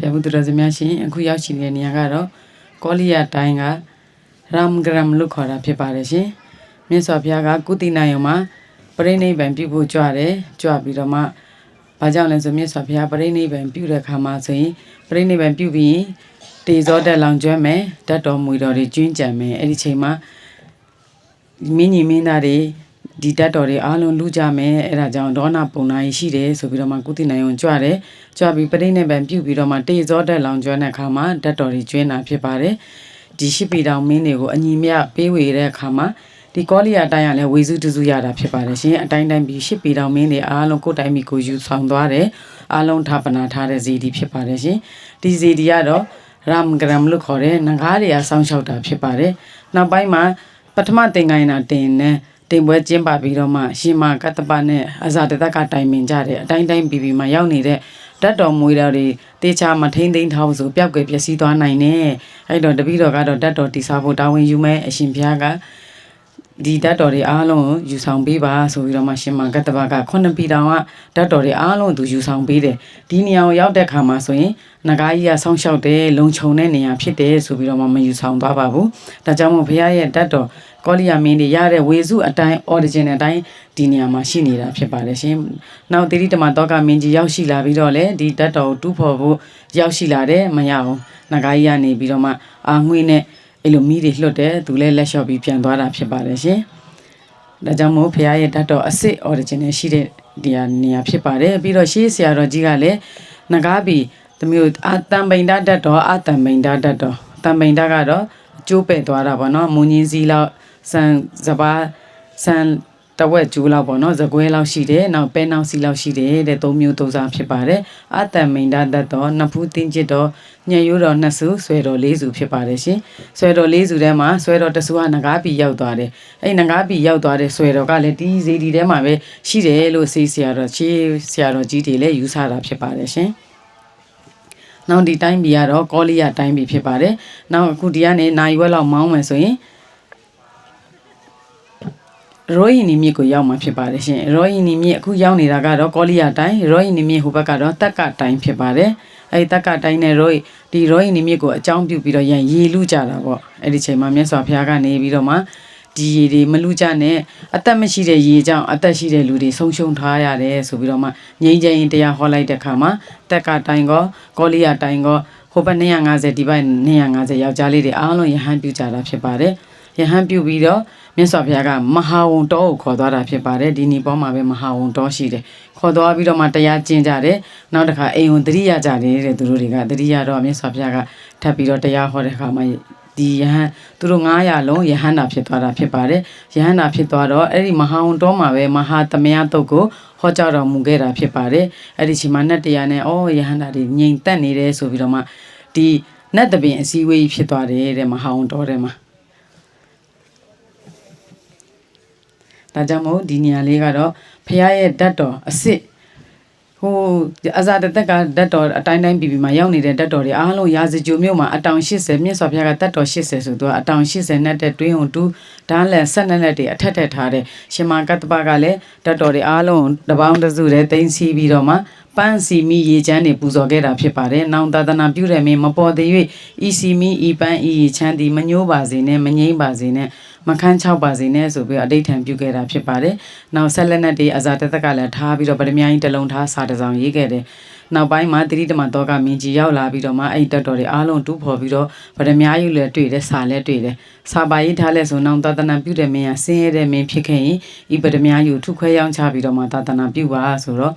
ဆရာဘုဒ္ဓရာဇများရှင်အခုရောက်ရှိနေတဲ့နေရာကတော့ကောလိယတိုင်းကရမ်ဂရမ်လို့ခေါ်တာဖြစ်ပါတယ်ရှင်မြတ်စွာဘုရားကကုတိနာယုံမှာပရိနိဗ္ဗာန်ပြုဖို့ကြွတယ်ကြွပြီးတော့မှဘာကြောင့်လဲဆိုမြတ်စွာဘုရားပရိနိဗ္ဗာန်ပြုတဲ့အခါမှာဆိုရင်ပရိနိဗ္ဗာန်ပြုပြီးရင်တေဇောတက်လောင်ကျွမ်းမယ်တတ်တော်မူတော်တွေကျွင်းကြံမယ်အဲ့ဒီချိန်မှာမင်းကြီးမင်းသားတွေ ဒီတတ်တော်တွေအားလုံးလူကြမယ်အဲ့ဒါကြောင့်ဒေါနာပုံနာကြီးရှိတယ်ဆိုပြီးတော့မှကုသနိုင်အောင်ကြွတယ်ကြွပြီးပရိနိဗ္ဗာန်ပြုပြီးတော့မှတေဇောတက်လောင်ကျွမ်းတဲ့အခါမှာတတ်တော်တွေကျွင်းတာဖြစ်ပါတယ်ဒီရှိပီတောင်မင်းတွေကိုအညီမြပေးဝေတဲ့အခါမှာဒီကောလီယာတိုင်းကလည်းဝေစုတစုရတာဖြစ်ပါတယ်ရှင်အတိုင်းတိုင်းပြီးရှစ်ပီတောင်မင်းတွေအားလုံးကိုယ်တိုင်ပြီးကိုယူဆောင်သွားတယ်အားလုံးဌာပနာထားတဲ့ဇီဒီဖြစ်ပါတယ်ရှင်ဒီဇီဒီကတော့ရမ်ဂရမ်လို့ခေါ်တဲ့ငကားတွေကစောင်းလျှောက်တာဖြစ်ပါတယ်နောက်ပိုင်းမှာပထမသင်္ကိုင်းနာတင်နဲ့ တင်ပွဲကျင်းပပြီးတော့မှရှင်မာကတ္တပနဲ့အဇာတတကတိုင်ပင်ကြတယ်အတိုင်းတိုင်းပြီးပြီးမှရောက်နေတဲ့တတ်တော်မွေတော်တွေတေချာမထိန်သိမ်းထားဖို့ဆိုပျောက်ကွယ်ပျက်စီးသွားနိုင်တယ်အဲ့တော့တပည့်တော်ကတော့တတ်တော်တိစားဖို့တာဝန်ယူမယ်အရှင်ဘုရားကဒီတတ်တော်တွေအားလုံးကိုယူဆောင်ပေးပါဆိုပြီးတော့မှရှင်မကတ္တပကခုနှစ်ပြည်တော်ကတတ်တော်တွေအားလုံးသူယူဆောင်ပေးတယ်ဒီနေရာကိုရောက်တဲ့ခါမှာဆိုရင်နဂါကြီးကဆောင်းလျှောက်တယ်လုံခြုံတဲ့နေရာဖြစ်တယ်ဆိုပြီးတော့မှမယူဆောင်သွားပါဘူးဒါကြောင့်မို့ဘုရားရဲ့တတ်တော် ကောလီယာမင်းတွေရတဲ့ဝေစုအတိုင်း origin အတိုင်းဒီနေရာမှာရှိနေတာဖြစ်ပါတယ်ရှင်။နောက်တိရိတမတောကမင်းကြီးရောက်ရှိလာပြီးတော့လေဒီတတ်တော်ကိုတူးဖော်ဖို့ရောက်ရှိလာတယ်မရအောင်နဂါကြီးကနေပြီးတော့မှအာငွေနဲ့အဲ့လိုမိတွေလွတ်တယ်သူလည်းလက်လျှော့ပြီးပြန်သွားတာဖြစ်ပါတယ်ရှင်။ဒါကြောင့်မို့ဖရားရဲ့တတ်တော်အစ်စ် origin နဲ့ရှိတဲ့ဒီနေရာဖြစ်ပါတယ်ပြီးတော့ရှေးဆရာတော်ကြီးကလည်းနဂါဘီတမျိုးအတန်ပိန်တတ်တော်အတန်ပိန်တတ်တော်တန်ပိန်တကတော့အကျိုးပဲ့သွားတာပေါ့နော်မုံညင်းစီလောက် ဆန်စပါးဆန်တဝက်ကျူးလောက်ပေါ့နော်ဇကွဲလောက်ရှိတယ်နောက်ပဲနောက်စီလောက်ရှိတယ်တဲ့သုံးမျိုးသုံးစားဖြစ်ပါတယ်အတန်မိန်ဒတတ်တော်နှစ်ဖူးတင်းကျစ်တော်ညရိုးတော်နှစ်စုဆွဲတော်လေးစုဖြစ်ပါတယ်ရှင်ဆွဲတော်လေးစုထဲမှာဆွဲတော်တစ်စုကငကားပီရောက်သွားတယ်အဲ့ငကားပီရောက်သွားတဲ့ဆွဲတော်ကလည်းတီးစီဒီထဲမှာပဲရှိတယ်လို့စေးဆရာတော်ချေးဆရာတော်ကြီးတွေလည်းယူဆတာဖြစ်ပါတယ်ရှင်နောက်ဒီတိုင်းပြည်ကတော့ကောလီယာတိုင်းပြည်ဖြစ်ပါတယ်။နောက်အခုဒီကနေနိုင်ဝက်လောက်မောင်းမယ်ဆိုရင် ရောယီနီမြစ်ကိုရောက်မှာဖြစ်ပါတယ်ရှင်ရောယီနီမြစ်အခုရောက်နေတာကတော့ကောလီယာတိုင်းရောယီနီမြစ်ဟိုဘက်ကတော့တက်ကတိုင်းဖြစ်ပါတယ်အဲဒီတက်ကတိုင်းနဲ့ရောဒီရောယီနီမြစ်ကိုအကြောင်းပြုပြီးတော့ရန်ရေလူကြတာပေါ့အဲ့ဒီချိန်မှာမြတ်စွာဘုရားကနေပြီးတော့မှဒီရေတွေမလူကြနဲ့အသက်မရှိတဲ့ရေကြောင့်အသက်ရှိတဲ့လူတွေဆုံးရှုံးထားရတယ်ဆိုပြီးတော့မှငြိမ်းချမ်းရင်တရားဟောလိုက်တဲ့ခါမှာတက်ကတိုင်းကောကောလီယာတိုင်းကောဟိုဘက်250ဒီဘက်250ယောက်ျားလေးတွေအားလုံးယဟန်ပြုကြတာဖြစ်ပါတယ် ယဟန်ပြုပြီးတော့မြတ်စွာဘုရားကမဟာဝုံတောကိုခေါ်သွားတာဖြစ်ပါတယ်ဒီနီပေါ်မှာပဲမဟာဝုံတောရှိတယ်ခေါ်သွားပြီးတော့မှတရားကျင့်ကြတယ်နောက်တစ်ခါအိမ်ဝင်တတိယကြတယ်တဲ့သူတို့တွေကတတိယတော့မြတ်စွာဘုရားကထပ်ပြီးတော့တရားဟောတဲ့အခါမှာဒီယဟန်သူတို့900လုံးယဟန္တာဖြစ်သွားတာဖြစ်ပါတယ်ယဟန္တာဖြစ်သွားတော့အဲ့ဒီမဟာဝုံတောမှာပဲမဟာသမယတုတ်ကိုဟောကြားတော်မူခဲ့တာဖြစ်ပါတယ်အဲ့ဒီချိန်မှာနတ်တရားနဲ့ဩယဟန္တာတွေငြိမ်သက်နေတယ်ဆိုပြီးတော့မှဒီနတ်တပင်အစည်းအဝေးဖြစ်သွားတယ်တဲ့မဟာဝုံတောထဲမှာ ဒါကြောင့်မို့ဒီနေရာလေးကတော့ဖះရဲ့ဓာတ်တော်အစ်စ်ဟိုအဇာတသက်ကဓာတ်တော်အတိုင်းတိုင်းပြည်ပြည်မှာရောက်နေတဲ့ဓာတ်တော်တွေအားလုံးရာဇဂျိုမြို့မှာအတောင်80မြင့်စွာဘုရားကဓာတ်တော်80ဆိုတော့အတောင်80နဲ့တဲ့တွင်းုံတူဓာတ်လက်ဆက်နဲ့လက်တွေအထက်ထက်ထားတဲ့ရှင်မာကတ္တပကလည်းဓာတ်တော်တွေအားလုံးတပေါင်းတစုတည်းတင်စီပြီးတော့မှပန်းစီမီရေချမ်းတွေပူဇော်ခဲ့တာဖြစ်ပါတယ်။နောင်သာသနာပြုတဲ့မင်းမပေါ်သေး၍ဤစီမီဤပန်းဤရေချမ်းသည်မညိုးပါစေနဲ့မငိမ့်ပါစေနဲ့မခန်း6ပါစေနဲ့ဆိုပြီးအဋိဌံပြုခဲ့တာဖြစ်ပါတယ်။နောက်ဆက်လက်နဲ့တွေအဇာတသက်ကလည်းထားပြီးတော့ဗဒမြာကြီးတစ်လုံးထားစာတစ်စောင်ရေးခဲ့တယ်။နောက်ပိုင်းမှာတိရိတမတောကမင်းကြီးရောက်လာပြီးတော့မှအဲ့တက်တော်တွေအားလုံးတူးဖော်ပြီးတော့ဗဒမြာကြီးလည်းတွေ့တယ်စာလည်းတွေ့တယ်။စာပါရေးထားလဲဆိုနောင်သာသနာပြုတဲ့မင်းကဆင်းရဲတဲ့မင်းဖြစ်ခဲ့ရင်ဤဗဒမြာကြီးကိုထုခွဲရောင်းချပြီးတော့မှသာသနာပြုပါဆိုတော့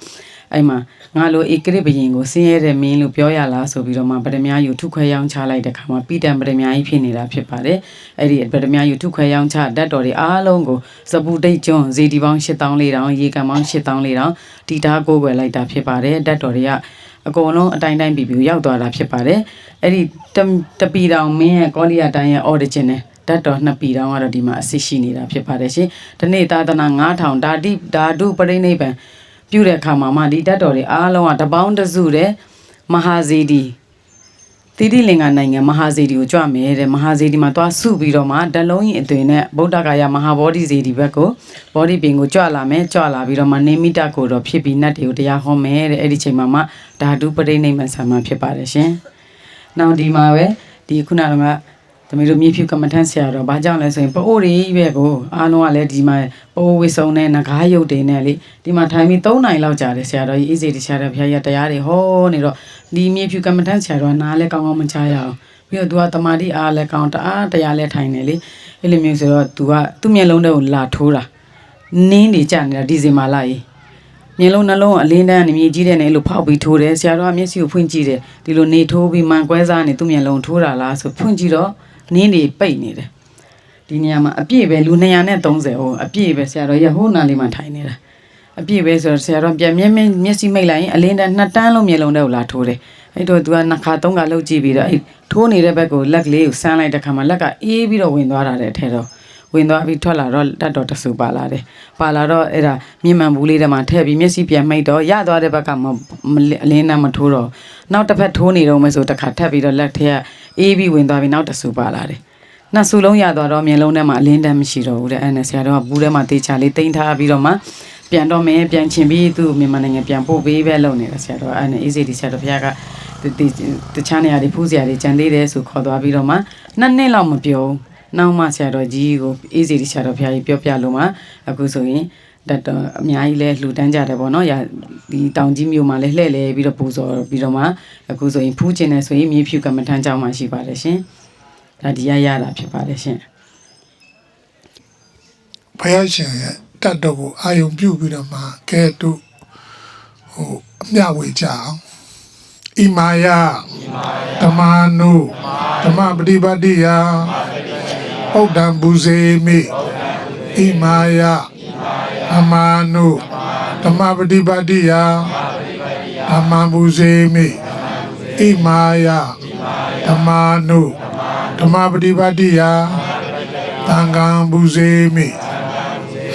အဲ့မှာငါလိုဧကရစ်ဘရင်ကိုဆင်းရဲတဲ့မင်းလို့ပြောရလားဆိုပြီးတော့မှဗဒမြာယူထုခွဲရောင်းချလိုက်တဲ့ခါမှာပိတံဗဒမြာကြီးဖြစ်နေတာဖြစ်ပါတယ်အဲ့ဒီဗဒမြာယူထုခွဲရောင်းချဓာတ်တော်တွေအားလုံးကိုစပူတိတ်ကျွန်းဇေဒီပေါင်း8400ရေကန်ပေါင်း8400တီတာကိုွယ်လိုက်တာဖြစ်ပါတယ်ဓာတ်တော်တွေကအကုန်လုံးအတိုင်းတိုင်းပြီပြီရောက်သွားတာဖြစ်ပါတယ်အဲ့ဒီတပီတောင်မင်းရဲ့ကောလီယာတိုင်းရဲ့ origin နဲ့ဓာတ်တော်နှစ်ပီတောင်ကတော့ဒီမှာအစစ်ရှိနေတာဖြစ်ပါတယ်ရှင်ဒီနေ့သာသနာ9000ဓာတိဓာတုပရိနိဗ္ဗာန် ပြုတဲ့အခါမှာမှဒီတတ်တော်တွေအားလုံးကတပေါင်းတစုတဲ့မဟာဇီဒီတိတိလင်္ကာနိုင်ငံမဟာစေတီကိုကြွမယ်တဲ့မဟာစေတီမှာသွားစုပြီးတော့မှဓလုံးကြီးအသွင်နဲ့ဗုဒ္ဓဂါယမဟာဗောဓိစေတီဘက်ကိုဘောဓိပင်ကိုကြွလာမယ်ကြွလာပြီးတော့မှနေမိတကိုတော့ဖြစ်ပြီးနတ်တွေကိုတရားဟောမယ်တဲ့အဲ့ဒီချိန်မှာမှဓာတုပရိနိဗ္ဗာန်ဆံမှာဖြစ်ပါတယ်ရှင်။နောက်ဒီမှာပဲဒီခုနက သမီးတို့မြေဖြူကမ္မထန်ဆရာတော်ဘာကြောင့်လဲဆိုရင်ပိုးရီပဲကိုအားလုံးကလည်းဒီမှာပိုးဝိဆုံနဲ့ငကားရုပ်တွေနဲ့လေဒီမှာထိုင်ပြီး3နိုင်လောက်ကြာတယ်ဆရာတော်ကြီးအေးစေတီဆရာတော်ဘုရားရတရားတွေဟောနေတော့ဒီမြေဖြူကမ္မထန်ဆရာတော်ကနားလဲကောင်းကောင်းမချရအောင်ပြီးတော့ तू ကတမာတိအားလဲကောင်းတအားတရားလဲထိုင်နေလေအဲ့လိုမျိုးဆိုတော့ तू ကသူ့မျက်လုံးထဲကိုလာထိုးတာနင်းနေကြနေတာဒီဇင်မာလာကြီးမျက်လုံးနှလုံးအလင်းတန်းနေမြေကြီးတဲ့နေလို့ဖောက်ပြီးထိုးတယ်ဆရာတော်ကမျက်စိကိုဖွင့်ကြည့်တယ်ဒီလိုနေထိုးပြီးမှန်ကွဲစားနေသူ့မျက်လုံးထိုးတာလားဆိုဖွင့်ကြည့်တော့ နင်းနေပိတ်နေတယ်ဒီနေရာမှာအပြည့်ပဲလူ230ဟိုအပြည့်ပဲဆရာတော်ရဟိုးနာလေးမှာထိုင်နေတာအပြည့်ပဲဆိုတော့ဆရာတော်ပြန်မျက်မျက်မျက်စိမိတ်လိုက်ရင်အလင်းတန်းနှစ်တန်းလုံးမျက်လုံးထဲကိုလာထိုးတယ်အဲ့တော့ तू ကနှစ်ခါသုံးခါလှုပ်ကြည့်ပြီးတော့အဲ့ထိုးနေတဲ့ဘက်ကိုလက်ကလေးကိုဆန်းလိုက်တဲ့ခါမှာလက်ကအေးပြီးတော့ဝင်သွားတာတဲ့အထဲတော့ဝင်သွားပြီးထွက်လာတော့တတ်တော်တဆူပါလာတယ်ပါလာတော့အဲ့ဒါမြင့်မှန်ဘူးလေးထဲမှာထည့်ပြီးမျက်စိပြန်မိတ်တော့ရသွားတဲ့ဘက်ကမမအလင်းနဲ့မထိုးတော့နောက်တစ်ဖက်ထိုးနေတော့မယ်ဆိုတစ်ခါထပ်ပြီးတော့လက်ထဲက အေးပြီးဝင်သွားပြီးနောက်တဆူပါလာတယ်နှစ်ဆူလုံးရသွားတော့မျက်လုံးထဲမှာအလင်းတန်းမရှိတော့ဘူးတဲ့အဲ့နဲ့ဆရာတော်ကဘူးထဲမှာတေချာလေးတိမ့်ထားပြီးတော့မှပြန်တော့မယ်ပြန်ချင်ပြီးသူ့မြန်မာနိုင်ငံပြန်ပို့ပေးပဲလုပ်နေတာဆရာတော်ကအဲ့နဲ့အေးစီဒီဆရာတော်ဘုရားကတတတခြားနေရာတွေဖူးစရာတွေကြံသေးတယ်ဆိုခေါ်သွားပြီးတော့မှနှစ်နှစ်လောက်မပြောဘူးနောက်မှဆရာတော်ကြီးကိုအေးစီဒီဆရာတော်ဘုရားကြီးပြောပြလို့မှအခုဆိုရင် တတ်တော်အများကြီးလဲလှူဒန်းကြတယ်ပေါ့နော်။ရာဒီတောင်ကြီးမြို့မှာလဲလှည့်လဲပြီးတော့ပူဇော်ပြီးတော့မှအခုဆိုရင်ဖူးကျင်နေဆိုရင်မြေဖြူကမ္မထမ်းကျောင်းမှာရှိပါတယ်ရှင်။ဒါဒီရရတာဖြစ်ပါတယ်ရှင်။ဘုရားရှင်ရဲ့တတ်တော်ကိုအာယုံပြုပြီးတော့မှကဲတို့ဟိုအမျှဝေကြအောင်ဣမာယဓမ္မနုဓမ္မပฏิပတ်တိယဩဒံဘူဇေမိဣမာယ ဓမ္မနုဓမ္မပฏิပတ်တိယဓမ္မဘူဇေမိဣမာယဓမ္မနုဓမ္မပฏิပတ်တိယသံဃံဘူဇေမိ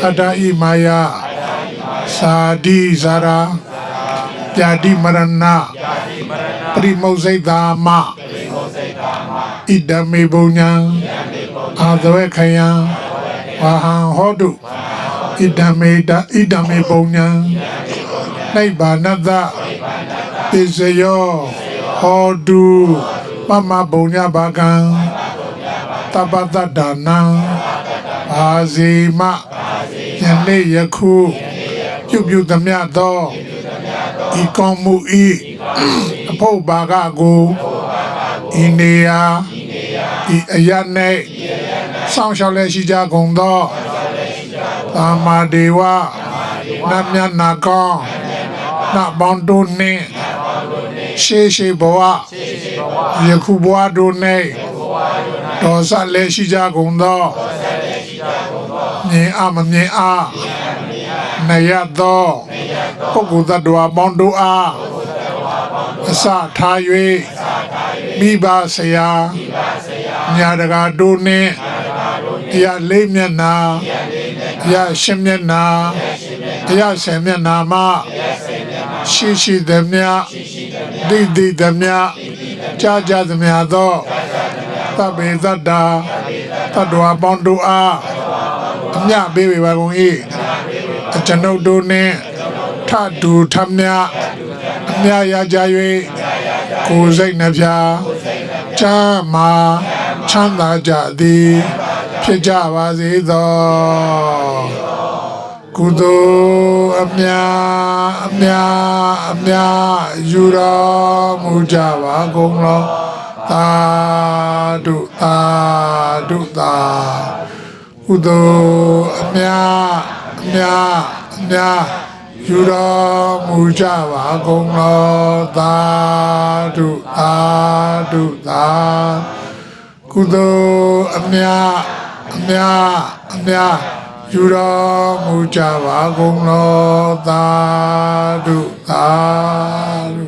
အတ္တဣမာယသာတိဇာရာပြာတိမရဏပရိမုဇိတာမဣဒမေဘုံညာအာသဝေခယံဝါဟံဟောတု ဣဒမေတဣဒမေဘုံညာနိဗ္ဗာနတပိစယောဟောတုပမဘုံညာဘာကံတပတ္တဒါနံအာဇေမယနေ့ယခုပြုပြုသမျှသောဤကောင်းမှုဤအဖို့ဘာကကိုဤနေယာဤအရ၌စောင့်ရှောက်လက်ရှိကြကုန်သော သာမာဒေဝနတ်မြတ်နာကောင်းနတ်ပေါင်းတို့နှင့်ရှေးရှေးဘဝယခုဘဝတို့၌တော်စလက်ရှိကြကုန်သောမြင်အမမြင်အနရသောပုဂ္ဂိုလ်သတ္တဝါပေါင်းတို့အားအစထား၍မိဘဆရာညာတကာတို့နှင့်တရားလေးမျက်နာတရား ရှင်းမျက်နာတရားဆယ်မျက်နာမှရှိရှိသမျှတိတိသမျှကြာကြာသမျှသောသဗ္ဗေသတ္တာသတ္တဝါပေါင်းတို့အားအမြပေးဝေပါကုန်၏အကျွန်ုပ်တို့နှင့်ထတူထမြအမြရကြ၍ကိုယ်စိတ်နှဖျားချမ်းမာချမ်းသာကြသည် ဖြစ်ကြပါစေသောကုသိုလ်အမြအမြအမြယူတော်မူကြပါကုန်လောသာဓုသာဓုသာကုသိုလ်အမြအမြအမြယူတော်မူကြပါကုန်လောသာဓုသာဓုသာကုသိုလ်အမြ အမြအမြယူတော်မူကြပါကုန်လောသာဓုသာဓု